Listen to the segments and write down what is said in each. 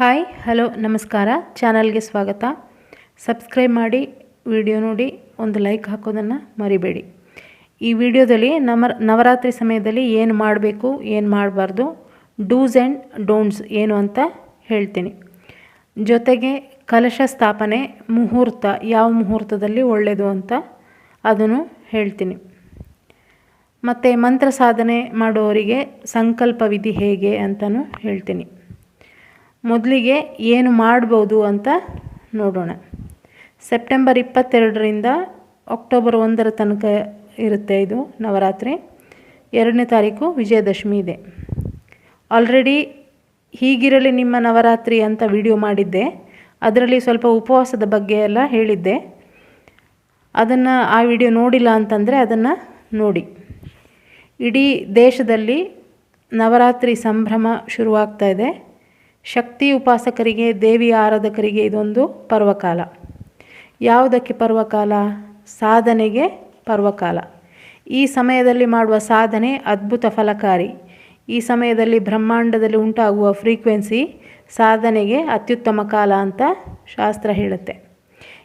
Hi hello ನಮಸ್ಕಾರ. ಚಾನಲ್ಗೆ ಸ್ವಾಗತ. ಸಬ್ಸ್ಕ್ರೈಬ್ ಮಾಡಿ ವಿಡಿಯೋ ನೋಡಿ, ಒಂದು ಲೈಕ್ ಹಾಕೋದನ್ನು ಮರಿಬೇಡಿ. ಈ ವಿಡಿಯೋದಲ್ಲಿ ನವರಾತ್ರಿ ಸಮಯದಲ್ಲಿ ಏನು ಮಾಡಬೇಕು, ಏನು ಮಾಡಬಾರ್ದು ಡೂಸ್ ಆ್ಯಂಡ್ ಡೋಂಟ್ಸ್ ಏನು ಅಂತ ಹೇಳ್ತೀನಿ. ಜೊತೆಗೆ ಕಲಶ ಸ್ಥಾಪನೆ ಮುಹೂರ್ತ ಯಾವ ಮುಹೂರ್ತದಲ್ಲಿ ಒಳ್ಳೆಯದು ಅಂತ ಅದನ್ನು ಹೇಳ್ತೀನಿ. ಮತ್ತು ಮಂತ್ರ ಸಾಧನೆ ಮಾಡುವವರಿಗೆ ಸಂಕಲ್ಪ ವಿಧಿ ಹೇಗೆ ಅಂತಲೂ ಹೇಳ್ತೀನಿ. ಮೊದಲಿಗೆ ಏನು ಮಾಡ್ಬೋದು ಅಂತ ನೋಡೋಣ. ಸೆಪ್ಟೆಂಬರ್ ಇಪ್ಪತ್ತೆರಡರಿಂದ ಅಕ್ಟೋಬರ್ ಒಂದರ ತನಕ ಇರುತ್ತೆ ಇದು ನವರಾತ್ರಿ. ಎರಡನೇ ತಾರೀಕು ವಿಜಯದಶಮಿ ಇದೆ. ಆಲ್ರೆಡಿ ಹೀಗಿರಲಿ ನಿಮ್ಮ ನವರಾತ್ರಿ ಅಂತ ವಿಡಿಯೋ ಮಾಡಿದ್ದೆ. ಅದರಲ್ಲಿ ಸ್ವಲ್ಪ ಉಪವಾಸದ ಬಗ್ಗೆ ಎಲ್ಲ ಹೇಳಿದ್ದೆ. ಅದನ್ನು ಆ ವಿಡಿಯೋ ನೋಡಿಲ್ಲ ಅಂತಂದರೆ ಅದನ್ನು ನೋಡಿ. ಇಡೀ ದೇಶದಲ್ಲಿ ನವರಾತ್ರಿ ಸಂಭ್ರಮ ಶುರುವಾಗ್ತಾ ಇದೆ. ಶಕ್ತಿ ಉಪಾಸಕರಿಗೆ, ದೇವಿ ಆರಾಧಕರಿಗೆ ಇದೊಂದು ಪರ್ವಕಾಲ. ಯಾವುದಕ್ಕೆ ಪರ್ವಕಾಲ? ಸಾಧನೆಗೆ ಪರ್ವಕಾಲ. ಈ ಸಮಯದಲ್ಲಿ ಮಾಡುವ ಸಾಧನೆ ಅದ್ಭುತ ಫಲಕಾರಿ. ಈ ಸಮಯದಲ್ಲಿ ಬ್ರಹ್ಮಾಂಡದಲ್ಲಿ ಉಂಟಾಗುವ ಫ್ರೀಕ್ವೆನ್ಸಿ ಸಾಧನೆಗೆ ಅತ್ಯುತ್ತಮ ಕಾಲ ಅಂತ ಶಾಸ್ತ್ರ ಹೇಳುತ್ತೆ.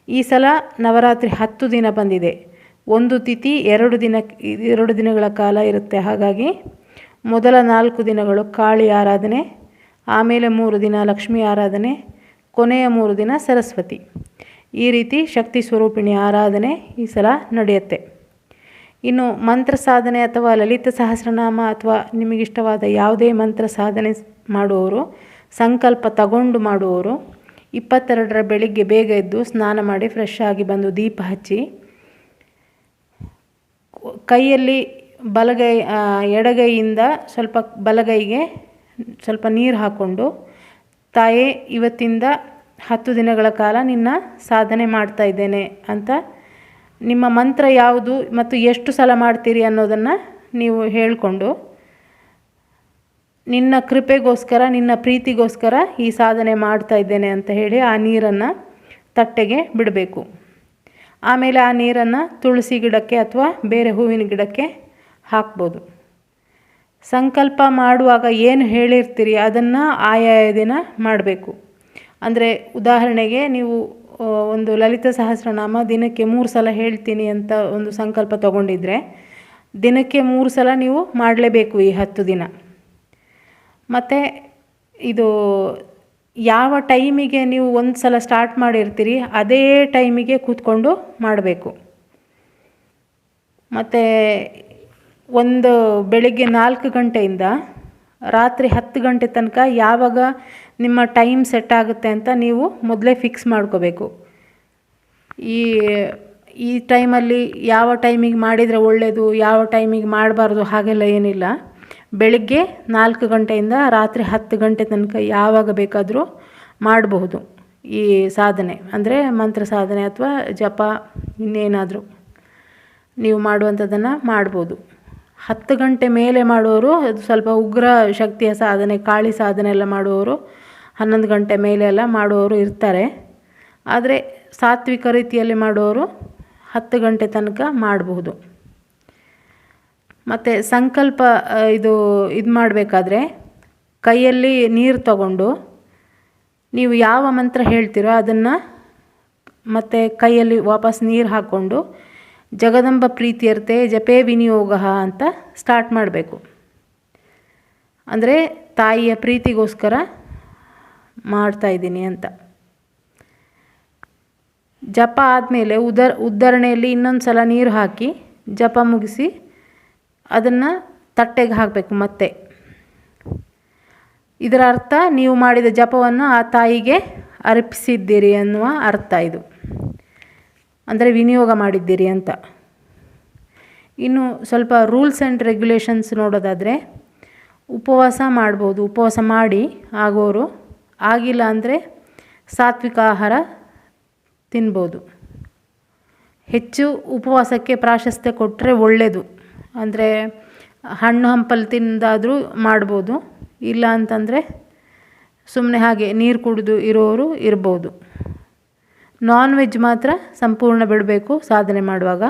ಈ ಸಲ ನವರಾತ್ರಿ ಹತ್ತು ದಿನ ಬಂದಿದೆ. ಒಂದು ತಿಥಿ ಎರಡು ದಿನ, ಎರಡು ದಿನಗಳ ಕಾಲ ಇರುತ್ತೆ. ಹಾಗಾಗಿ ಮೊದಲ ನಾಲ್ಕು ದಿನಗಳು ಕಾಳಿ ಆರಾಧನೆ ಆಮೇಲೆ ಮೂರು ದಿನ ಲಕ್ಷ್ಮೀ ಆರಾಧನೆ, ಕೊನೆಯ ಮೂರು ದಿನ ಸರಸ್ವತಿ. ಈ ರೀತಿ ಶಕ್ತಿ ಸ್ವರೂಪಿಣಿ ಆರಾಧನೆ ಈ ಸಲ ನಡೆಯುತ್ತೆ. ಇನ್ನು ಮಂತ್ರ ಸಾಧನೆ ಅಥವಾ ಲಲಿತ ಸಹಸ್ರನಾಮ ಅಥವಾ ನಿಮಗಿಷ್ಟವಾದ ಯಾವುದೇ ಮಂತ್ರ ಸಾಧನೆ ಮಾಡುವವರು, ಸಂಕಲ್ಪ ತಗೊಂಡು ಮಾಡುವವರು, ಇಪ್ಪತ್ತೆರಡರ ಬೆಳಿಗ್ಗೆ ಬೇಗ ಎದ್ದು ಸ್ನಾನ ಮಾಡಿ ಫ್ರೆಶ್ ಆಗಿ ಬಂದು ದೀಪ ಹಚ್ಚಿ, ಕೈಯಲ್ಲಿ ಬಲಗೈ ಎಡಗೈಯಿಂದ ಸ್ವಲ್ಪ ಬಲಗೈಗೆ ಸ್ವಲ್ಪ ನೀರು ಹಾಕ್ಕೊಂಡು ತಾಯೇ ಇವತ್ತಿಂದ ಹತ್ತು ದಿನಗಳ ಕಾಲ ನಿನ್ನ ಸಾಧನೆ ಮಾಡ್ತಾ ಇದ್ದೇನೆ ಅಂತ ನಿಮ್ಮ ಮಂತ್ರ ಯಾವುದು ಮತ್ತು ಎಷ್ಟು ಸಲ ಮಾಡ್ತೀರಿ ಅನ್ನೋದನ್ನು ನೀವು ಹೇಳಿಕೊಂಡು ನಿನ್ನ ಕೃಪೆಗೋಸ್ಕರ, ನಿನ್ನ ಪ್ರೀತಿಗೋಸ್ಕರ ಈ ಸಾಧನೆ ಮಾಡ್ತಾ ಇದ್ದೇನೆ ಅಂತ ಹೇಳಿ ಆ ನೀರನ್ನು ತಟ್ಟೆಗೆ ಬಿಡಬೇಕು. ಆಮೇಲೆ ಆ ನೀರನ್ನು ತುಳಸಿ ಗಿಡಕ್ಕೆ ಅಥವಾ ಬೇರೆ ಹೂವಿನ ಗಿಡಕ್ಕೆ ಹಾಕ್ಬೋದು. ಸಂಕಲ್ಪ ಮಾಡುವಾಗ ಏನು ಹೇಳಿರ್ತೀರಿ ಅದನ್ನು ಆಯಾಯ ದಿನ ಮಾಡಬೇಕು. ಅಂದರೆ ಉದಾಹರಣೆಗೆ ನೀವು ಒಂದು ಲಲಿತ ಸಹಸ್ರನಾಮ ದಿನಕ್ಕೆ ಮೂರು ಸಲ ಹೇಳ್ತೀನಿ ಅಂತ ಒಂದು ಸಂಕಲ್ಪ ತಗೊಂಡಿದ್ರೆ, ದಿನಕ್ಕೆ ಮೂರು ಸಲ ನೀವು ಮಾಡಲೇಬೇಕು ಈ ಹತ್ತು ದಿನ. ಮತ್ತು ಇದು ಯಾವ ಟೈಮಿಗೆ ನೀವು ಒಂದು ಸಲ ಸ್ಟಾರ್ಟ್ ಮಾಡಿರ್ತೀರಿ ಅದೇ ಟೈಮಿಗೆ ಕೂತ್ಕೊಂಡು ಮಾಡಬೇಕು. ಮತ್ತು ಒಂದು ಬೆಳಿಗ್ಗೆ ನಾಲ್ಕು ಗಂಟೆಯಿಂದ ರಾತ್ರಿ ಹತ್ತು ಗಂಟೆ ತನಕ ಯಾವಾಗ ನಿಮ್ಮ ಟೈಮ್ ಸೆಟ್ ಆಗುತ್ತೆ ಅಂತ ನೀವು ಮೊದಲೇ ಫಿಕ್ಸ್ ಮಾಡ್ಕೋಬೇಕು. ಈ ಈ ಟೈಮಲ್ಲಿ ಯಾವ ಟೈಮಿಗೆ ಮಾಡಿದರೆ ಒಳ್ಳೆಯದು ಯಾವ ಟೈಮಿಗೆ ಮಾಡಬಾರ್ದು ಹಾಗೆಲ್ಲ ಏನಿಲ್ಲ. ಬೆಳಿಗ್ಗೆ ನಾಲ್ಕು ಗಂಟೆಯಿಂದ ರಾತ್ರಿ ಹತ್ತು ಗಂಟೆ ತನಕ ಯಾವಾಗ ಬೇಕಾದರೂ ಮಾಡಬಹುದು. ಈ ಸಾಧನೆ, ಅಂದರೆ ಮಂತ್ರ ಸಾಧನೆ ಅಥವಾ ಜಪ ಇನ್ನೇನಾದರೂ ನೀವು ಮಾಡುವಂಥದ್ದನ್ನು ಮಾಡ್ಬೋದು. ಹತ್ತು ಗಂಟೆ ಮೇಲೆ ಮಾಡುವವರು ಅದು ಸ್ವಲ್ಪ ಉಗ್ರ ಶಕ್ತಿಯ ಸಾಧನೆ, ಕಾಳಿ ಸಾಧನೆ ಎಲ್ಲ ಮಾಡುವವರು, ಹನ್ನೊಂದು ಗಂಟೆ ಮೇಲೆ ಎಲ್ಲ ಮಾಡುವವರು ಇರ್ತಾರೆ. ಆದರೆ ಸಾತ್ವಿಕ ರೀತಿಯಲ್ಲಿ ಮಾಡುವವರು ಹತ್ತು ಗಂಟೆ ತನಕ ಮಾಡಬಹುದು. ಮತ್ತು ಸಂಕಲ್ಪ ಇದು ಇದು ಮಾಡಬೇಕಾದ್ರೆ ಕೈಯಲ್ಲಿ ನೀರು ತಗೊಂಡು ನೀವು ಯಾವ ಮಂತ್ರ ಹೇಳ್ತೀರೋ ಅದನ್ನು ಮತ್ತು ಕೈಯಲ್ಲಿ ವಾಪಸ್ ನೀರು ಹಾಕ್ಕೊಂಡು ಜಗದಂಬ ಪ್ರೀತಿಯರ್ತೆ ಜಪೇ ವಿನಿಯೋಗ ಅಂತ ಸ್ಟಾರ್ಟ್ ಮಾಡಬೇಕು. ಅಂದರೆ ತಾಯಿಯ ಪ್ರೀತಿಗೋಸ್ಕರ ಮಾಡ್ತಾಯಿದ್ದೀನಿ ಅಂತ. ಜಪ ಆದಮೇಲೆ ಉದರ್ ಉದ್ಧರಣೆಯಲ್ಲಿ ಇನ್ನೊಂದು ಸಲ ನೀರು ಹಾಕಿ ಜಪ ಮುಗಿಸಿ ಅದನ್ನು ತಟ್ಟೆಗೆ ಹಾಕಬೇಕು ಮತ್ತೆ. ಇದರ ಅರ್ಥ ನೀವು ಮಾಡಿದ ಜಪವನ್ನು ಆ ತಾಯಿಗೆ ಅರ್ಪಿಸಿದ್ದೀರಿ ಅನ್ನುವ ಅರ್ಥ ಇದು. ಅಂದರೆ ವಿನಿಯೋಗ ಮಾಡಿದ್ದೀರಿ ಅಂತ. ಇನ್ನು ಸ್ವಲ್ಪ ರೂಲ್ಸ್ ಆ್ಯಂಡ್ ರೆಗ್ಯುಲೇಷನ್ಸ್ ನೋಡೋದಾದರೆ ಉಪವಾಸ ಮಾಡ್ಬೋದು, ಉಪವಾಸ ಮಾಡಿ ಆಗೋರು ಆಗಿಲ್ಲ ಅಂದರೆ ಸಾತ್ವಿಕ ಆಹಾರ ತಿನ್ಬೋದು. ಹೆಚ್ಚು ಉಪವಾಸಕ್ಕೆ ಪ್ರಾಶಸ್ತ್ಯ ಕೊಟ್ಟರೆ ಒಳ್ಳೆಯದು ಅಂದರೆ ಹಣ್ಣು ಹಂಪಲು ತಿಂದಾದರೂ ಮಾಡ್ಬೋದು, ಇಲ್ಲ ಅಂತಂದರೆ ಸುಮ್ಮನೆ ಹಾಗೆ ನೀರು ಕುಡಿದು ಇರೋರು ಇರ್ಬೋದು. ನಾನ್ ವೆಜ್ ಮಾತ್ರ ಸಂಪೂರ್ಣ ಬಿಡಬೇಕು ಸಾಧನೆ ಮಾಡುವಾಗ.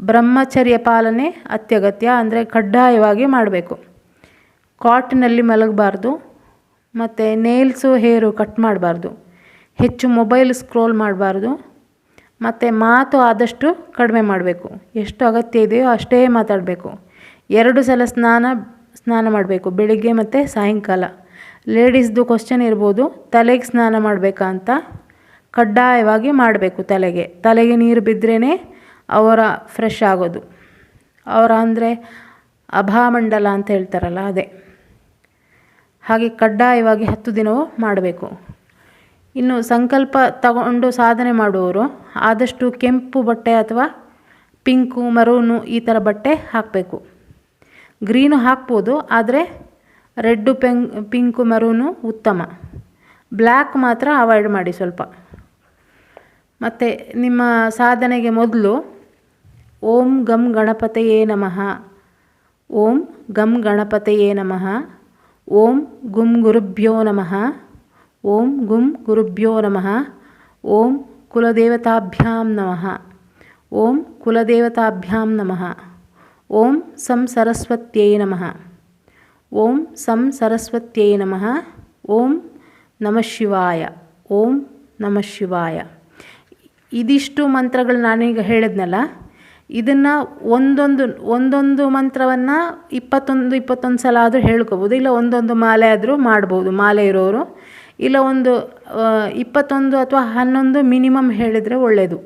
ಬ್ರಹ್ಮಚರ್ಯ ಪಾಲನೆ ಅತ್ಯಗತ್ಯ ಅಂದರೆ ಕಡ್ಡಾಯವಾಗಿ ಮಾಡಬೇಕು. ಕಾಟ್ನಲ್ಲಿ ಮಲಗಬಾರ್ದು. ಮತ್ತು ನೇಲ್ಸು ಹೇರು ಕಟ್ ಮಾಡಬಾರ್ದು. ಹೆಚ್ಚು ಮೊಬೈಲ್ ಸ್ಕ್ರೋಲ್ ಮಾಡಬಾರ್ದು. ಮತ್ತು ಮಾತು ಆದಷ್ಟು ಕಡಿಮೆ ಮಾಡಬೇಕು. ಎಷ್ಟು ಅಗತ್ಯ ಇದೆಯೋ ಅಷ್ಟೇ ಮಾತಾಡಬೇಕು. ಎರಡು ಸಲ ಸ್ನಾನ ಸ್ನಾನ ಮಾಡಬೇಕು. ಬೆಳಿಗ್ಗೆ ಮತ್ತು ಸಾಯಂಕಾಲ. ಲೇಡೀಸ್ದು ಕ್ವಶನ್ ಇರ್ಬೋದು, ತಲೆಗೆ ಸ್ನಾನ ಮಾಡಬೇಕಾ ಅಂತ. ಕಡ್ಡಾಯವಾಗಿ ಮಾಡಬೇಕು ತಲೆಗೆ. ತಲೆಗೆ ನೀರು ಬಿದ್ದರೇ ಅವರ ಫ್ರೆಶ್ ಆಗೋದು. ಅವರ ಅಂದರೆ ಅಭಾಮಂಡಲ ಅಂತ ಹೇಳ್ತಾರಲ್ಲ ಅದೇ. ಹಾಗೆ ಕಡ್ಡಾಯವಾಗಿ ಹತ್ತು ದಿನವೂ ಮಾಡಬೇಕು. ಇನ್ನು ಸಂಕಲ್ಪ ತಗೊಂಡು ಸಾಧನೆ ಮಾಡುವವರು ಆದಷ್ಟು ಕೆಂಪು ಬಟ್ಟೆ ಅಥವಾ ಪಿಂಕು, ಮರೂನು ಈ ಥರ ಬಟ್ಟೆ ಹಾಕಬೇಕು. ಗ್ರೀನು ಹಾಕ್ಬೋದು, ಆದರೆ ರೆಡ್ಡು ಪೆಂಗ್, ಪಿಂಕು, ಮರೂನು ಉತ್ತಮ. ಬ್ಲ್ಯಾಕ್ ಮಾತ್ರ ಅವಾಯ್ಡ್ ಮಾಡಿ ಸ್ವಲ್ಪ. ಮತ್ತು ನಿಮ್ಮ ಸಾಧನೆಗೆ ಮೊದಲು ಓಂ ಗಂ ಗಣಪತಯೇ ನಮಃ. ಓಂ ಗಂ ಗಣಪತಯೇ ನಮಃ. ಓಂ ಗುಂ ಗುರುಭ್ಯೋ ನಮಃ. ಓಂ ಗುಂ ಗುರುಭ್ಯೋ ನಮಃ. ಓಂ ಕುಲದೇವತಾಭ್ಯಾಂ ನಮಃ. ಓಂ ಕುಲದೇವತಾಭ್ಯಾಂ ನಮಃ. ಓಂ ಸಂ ಸರಸ್ವತ್ಯೈ ನಮಃ. ಓಂ ಸಂ ಸರಸ್ವತ್ಯೈ ನಮಃ. ಓಂ ನಮಃ ಶಿವಾಯ. ಓಂ ನಮಃ ಶಿವಾಯ. ಇದಿಷ್ಟು ಮಂತ್ರಗಳು ನಾನೀಗ ಹೇಳಿದ್ನಲ್ಲ, ಇದನ್ನು ಒಂದೊಂದು ಒಂದೊಂದು ಮಂತ್ರವನ್ನು ಇಪ್ಪತ್ತೊಂದು ಇಪ್ಪತ್ತೊಂದು ಸಲ ಆದರೂ ಹೇಳ್ಕೊಬೋದು, ಇಲ್ಲ ಒಂದೊಂದು ಮಾಲೆ ಆದರೂ ಮಾಡ್ಬೋದು, ಮಾಲೆ ಇರೋರು. ಇಲ್ಲ ಒಂದು ಇಪ್ಪತ್ತೊಂದು ಅಥವಾ ಹನ್ನೊಂದು ಮಿನಿಮಮ್ ಹೇಳಿದರೆ ಒಳ್ಳೆಯದು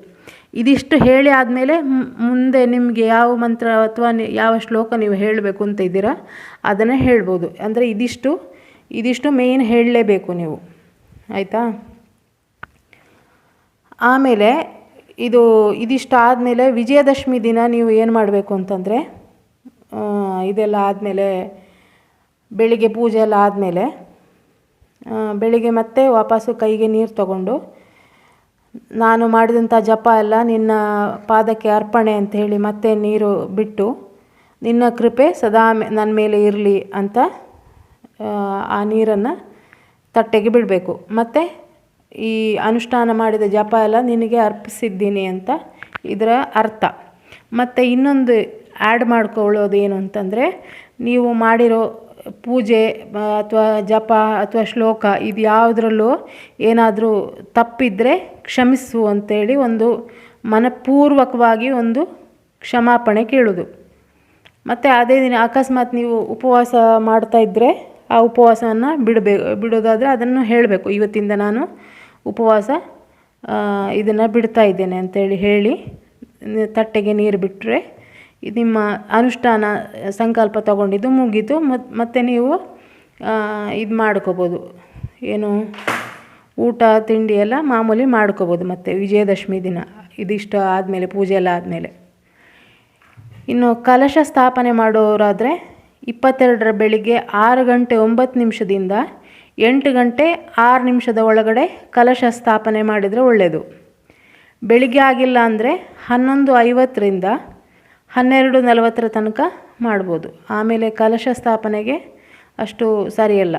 ಇದಿಷ್ಟು ಹೇಳಿ ಆದಮೇಲೆ ಮುಂದೆ ನಿಮಗೆ ಯಾವ ಮಂತ್ರ ಅಥವಾ ಯಾವ ಶ್ಲೋಕ ನೀವು ಹೇಳಬೇಕು ಅಂತ ಇದ್ದೀರಾ, ಅದನ್ನು ಹೇಳ್ಬೋದು. ಅಂದರೆ ಇದಿಷ್ಟು ಇದಿಷ್ಟು ಮೇಯ್ನ್ ಹೇಳಲೇಬೇಕು ನೀವು. ಆಯಿತಾ? ಆಮೇಲೆ ಇದು ಇದಿಷ್ಟು ಆದಮೇಲೆ ವಿಜಯದಶಮಿ ದಿನ ನೀವು ಏನು ಮಾಡಬೇಕು ಅಂತಂದರೆ ಇದೆಲ್ಲ ಆದಮೇಲೆ ಬೆಳಿಗ್ಗೆ ಪೂಜೆ ಎಲ್ಲ ಆದಮೇಲೆ ಬೆಳಿಗ್ಗೆ ಮತ್ತೆ ವಾಪಸ್ಸು ಕೈಗೆ ನೀರು ತಗೊಂಡು ನಾನು ಮಾಡಿದಂಥ ಜಪ ಎಲ್ಲ ನಿನ್ನ ಪಾದಕ್ಕೆ ಅರ್ಪಣೆ ಅಂತ ಹೇಳಿ ಮತ್ತೆ ನೀರು ಬಿಟ್ಟು ನಿನ್ನ ಕೃಪೆ ಸದಾ ನನ್ನ ಮೇಲೆ ಇರಲಿ ಅಂತ ಆ ನೀರನ್ನು ತಟ್ಟೆಗೆ ಬಿಡಬೇಕು. ಮತ್ತು ಈ ಅನುಷ್ಠಾನ ಮಾಡಿದ ಜಪ ಎಲ್ಲ ನಿನಗೆ ಅರ್ಪಿಸಿದ್ದೀನಿ ಅಂತ ಇದರ ಅರ್ಥ. ಮತ್ತು ಇನ್ನೊಂದು ಆ್ಯಡ್ ಮಾಡ್ಕೊಳ್ಳೋದು ಏನು ಅಂತಂದರೆ, ನೀವು ಮಾಡಿರೋ ಪೂಜೆ ಅಥವಾ ಜಪ, ಅಥವಾ ಶ್ಲೋಕ ಇದು ಯಾವುದ್ರಲ್ಲೂ ಏನಾದರೂ ತಪ್ಪಿದ್ದರೆ ಕ್ಷಮಿಸು ಅಂತೇಳಿ ಒಂದು ಮನಪೂರ್ವಕವಾಗಿ ಒಂದು ಕ್ಷಮಾಪಣೆ ಕೇಳೋದು. ಮತ್ತು ಅದೇ ದಿನ ಅಕಸ್ಮಾತ್ ನೀವು ಉಪವಾಸ ಮಾಡ್ತಾ ಇದ್ದರೆ ಆ ಉಪವಾಸವನ್ನು ಬಿಡಬೇಕು ಬಿಡೋದಾದರೆ ಅದನ್ನು ಹೇಳಬೇಕು. ಇವತ್ತಿಂದ ನಾನು ಉಪವಾಸ ಇದನ್ನು ಬಿಡ್ತಾ ಇದ್ದೇನೆ ಅಂತೇಳಿ ಹೇಳಿ ತಟ್ಟೆಗೆ ನೀರು ಬಿಟ್ಟರೆ ನಿಮ್ಮ ಅನುಷ್ಠಾನ ಸಂಕಲ್ಪ ತಗೊಂಡಿದ್ದು ಮುಗೀತು. ಮತ್ತು ಮತ್ತೆ ನೀವು ಇದು ಮಾಡ್ಕೋಬೋದು. ಏನು, ಊಟ, ತಿಂಡಿ ಎಲ್ಲ ಮಾಮೂಲಿ ಮಾಡ್ಕೋಬೋದು ಮತ್ತು ವಿಜಯದಶಮಿ ದಿನ. ಇದಿಷ್ಟು ಆದಮೇಲೆ, ಪೂಜೆ ಎಲ್ಲ ಆದಮೇಲೆ. ಇನ್ನು ಕಲಶ ಸ್ಥಾಪನೆ ಮಾಡೋರಾದರೆ ಇಪ್ಪತ್ತೆರಡರ ಬೆಳಿಗ್ಗೆ ಆರು ಗಂಟೆ ಒಂಬತ್ತು ನಿಮಿಷದಿಂದ ಎಂಟು ಗಂಟೆ ಆರು ನಿಮಿಷದ ಒಳಗಡೆ ಕಲಶ ಸ್ಥಾಪನೆ ಮಾಡಿದರೆ ಒಳ್ಳೆಯದು ಬೆಳಿಗ್ಗೆ ಆಗಿಲ್ಲ ಅಂದರೆ ಹನ್ನೊಂದು ಐವತ್ತರಿಂದ ಹನ್ನೆರಡು ನಲವತ್ತರ ತನಕ ಮಾಡ್ಬೋದು. ಆಮೇಲೆ ಕಲಶ ಸ್ಥಾಪನೆಗೆ ಅಷ್ಟು ಸರಿಯಲ್ಲ.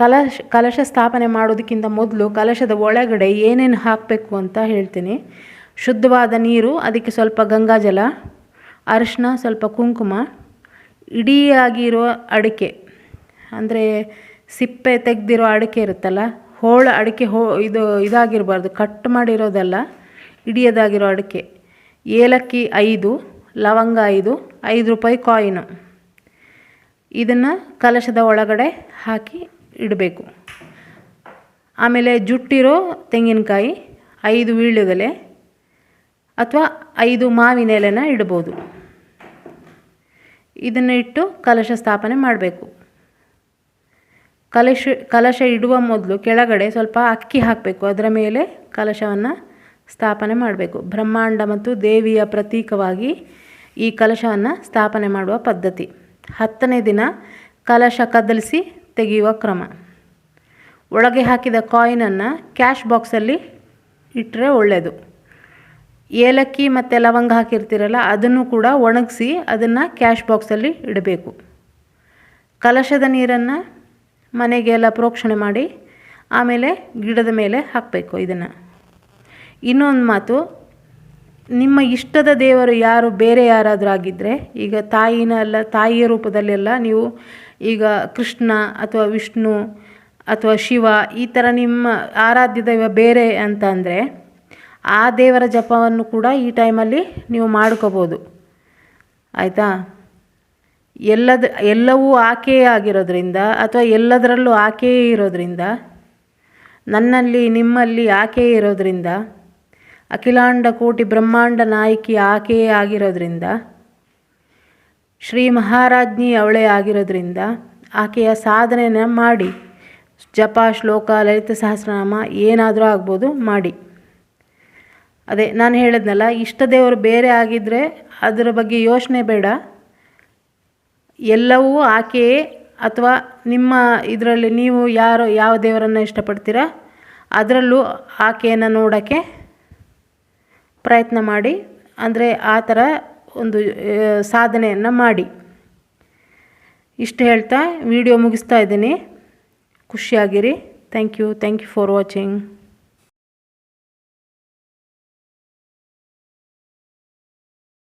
ಕಲಶ ಕಲಶ ಸ್ಥಾಪನೆ ಮಾಡೋದಕ್ಕಿಂತ ಮೊದಲು ಕಲಶದ ಒಳಗಡೆ ಏನೇನು ಹಾಕಬೇಕು ಅಂತ ಹೇಳ್ತೀನಿ. ಶುದ್ಧವಾದ ನೀರು, ಅದಕ್ಕೆ ಸ್ವಲ್ಪ ಗಂಗಾಜಲ ಅರಿಶಿನ ಸ್ವಲ್ಪ ಕುಂಕುಮ ಇಡೀ ಆಗಿರೋ ಅಡಿಕೆ, ಅಂದರೆ ಸಿಪ್ಪೆ ತೆಗೆದಿರೋ ಅಡಿಕೆ ಇರುತ್ತಲ್ಲ, ಹೋಳು ಅಡಿಕೆ ಹೋ, ಇದು ಇದಾಗಿರಬಾರ್ದು, ಕಟ್ ಮಾಡಿರೋದಲ್ಲ ಇಡಿಯದಾಗಿರೋ ಅಡಿಕೆ. ಏಲಕ್ಕಿ ಐದು, ಲವಂಗ ಐದು ಐದು ರೂಪಾಯಿ ಕಾಯಿನು. ಇದನ್ನು ಕಲಶದ ಒಳಗಡೆ ಹಾಕಿ ಇಡಬೇಕು. ಆಮೇಲೆ ಜುಟ್ಟಿರೋ ತೆಂಗಿನಕಾಯಿ, ಐದು ವೀಳ್ಯದೆಲೆ ಅಥವಾ ಐದು ಮಾವಿನ ಎಲೆನ ಇಡ್ಬೋದು. ಇದನ್ನು ಇಟ್ಟು ಕಲಶ ಸ್ಥಾಪನೆ ಮಾಡಬೇಕು. ಕಲಶ ಕಲಶ ಇಡುವ ಮೊದಲು ಕೆಳಗಡೆ ಸ್ವಲ್ಪ ಅಕ್ಕಿ ಹಾಕಬೇಕು. ಅದರ ಮೇಲೆ ಕಲಶವನ್ನು ಸ್ಥಾಪನೆ ಮಾಡಬೇಕು. ಬ್ರಹ್ಮಾಂಡ ಮತ್ತು ದೇವಿಯ ಪ್ರತೀಕವಾಗಿ ಈ ಕಲಶವನ್ನು ಸ್ಥಾಪನೆ ಮಾಡುವ ಪದ್ಧತಿ. ಹತ್ತನೇ ದಿನ ಕಲಶ ಕದಲಿಸಿ ತೆಗೆಯುವ ಕ್ರಮ. ಒಳಗೆ ಹಾಕಿದ ಕಾಯಿನನ್ನು ಕ್ಯಾಶ್ ಬಾಕ್ಸಲ್ಲಿ ಇಟ್ಟರೆ ಒಳ್ಳೆಯದು ಏಲಕ್ಕಿ ಮತ್ತು ಲವಂಗ ಹಾಕಿರ್ತೀರಲ್ಲ, ಅದನ್ನು ಕೂಡ ಒಣಗಿಸಿ ಅದನ್ನು ಕ್ಯಾಶ್ ಬಾಕ್ಸಲ್ಲಿ ಇಡಬೇಕು. ಕಲಶದ ನೀರನ್ನು ಮನೆಗೆಲ್ಲ ಪ್ರೋಕ್ಷಣೆ ಮಾಡಿ ಆಮೇಲೆ ಗಿಡದ ಮೇಲೆ ಹಾಕಬೇಕು ಇದನ್ನು. ಇನ್ನೊಂದು ಮಾತು, ನಿಮ್ಮ ಇಷ್ಟದ ದೇವರು ಯಾರು, ಬೇರೆ ಯಾರಾದರೂ ಆಗಿದ್ದರೆ ಈಗ ತಾಯಿನ ತಾಯಿಯ ರೂಪದಲ್ಲೆಲ್ಲ ನೀವು ಈಗ ಕೃಷ್ಣ ಅಥವಾ ವಿಷ್ಣು ಅಥವಾ ಶಿವ, ಈ ಥರ ನಿಮ್ಮ ಆರಾಧ್ಯ ದೈವ ಬೇರೆ ಅಂತ ಅಂದರೆ, ಆ ದೇವರ ಜಪವನ್ನು ಕೂಡ ಈ ಟೈಮಲ್ಲಿ ನೀವು ಮಾಡ್ಕೋಬೋದು. ಆಯಿತಾ? ಎಲ್ಲದ, ಎಲ್ಲವೂ ಆಕೆಯೇ ಆಗಿರೋದ್ರಿಂದ ಅಥವಾ ಎಲ್ಲದರಲ್ಲೂ ಆಕೆಯೇ ಇರೋದ್ರಿಂದ, ನನ್ನಲ್ಲಿ, ನಿಮ್ಮಲ್ಲಿ ಆಕೆಯೇ ಇರೋದ್ರಿಂದ, ಅಖಿಲಾಂಡ ಕೋಟಿ ಬ್ರಹ್ಮಾಂಡ ನಾಯಕಿ ಆಕೆಯೇ ಆಗಿರೋದ್ರಿಂದ, ಶ್ರೀ ಮಹಾರಾಜ್ಞಿ ಅವಳೇ ಆಗಿರೋದ್ರಿಂದ ಆಕೆಯ ಸಾಧನೆನ ಮಾಡಿ, ಜಪ, ಶ್ಲೋಕ, ಲಲಿತ ಸಹಸ್ರನಾಮ ಏನಾದರೂ ಆಗ್ಬೋದು ಮಾಡಿ. ಅದೇ, ನಾನು ಹೇಳಿದ್ನಲ್ಲ, ಇಷ್ಟ ದೇವರು ಬೇರೆ ಆಗಿದ್ದರೆ ಅದರ ಬಗ್ಗೆ ಯೋಚನೆ ಬೇಡ. ಎಲ್ಲವೂ ಆಕೆಯೇ ಅಥವಾ ನಿಮ್ಮ ಇದರಲ್ಲಿ ನೀವು ಯಾರು, ಯಾವ ದೇವರನ್ನು ಇಷ್ಟಪಡ್ತೀರಾ? ಅದರಲ್ಲೂ ಆಕೆಯನ್ನು ನೋಡೋಕ್ಕೆ ಪ್ರಯತ್ನ ಮಾಡಿ, ಅಂದರೆ ಆ ಥರ ಒಂದು ಸಾಧನೆಯನ್ನು ಮಾಡಿ. ಇಷ್ಟು ಹೇಳ್ತಾ, ವಿಡಿಯೋ ಮುಗಿಸ್ತಾ ಇದ್ದೀನಿ. ಖುಷಿಯಾಗಿರಿ. Thank you thank you for watching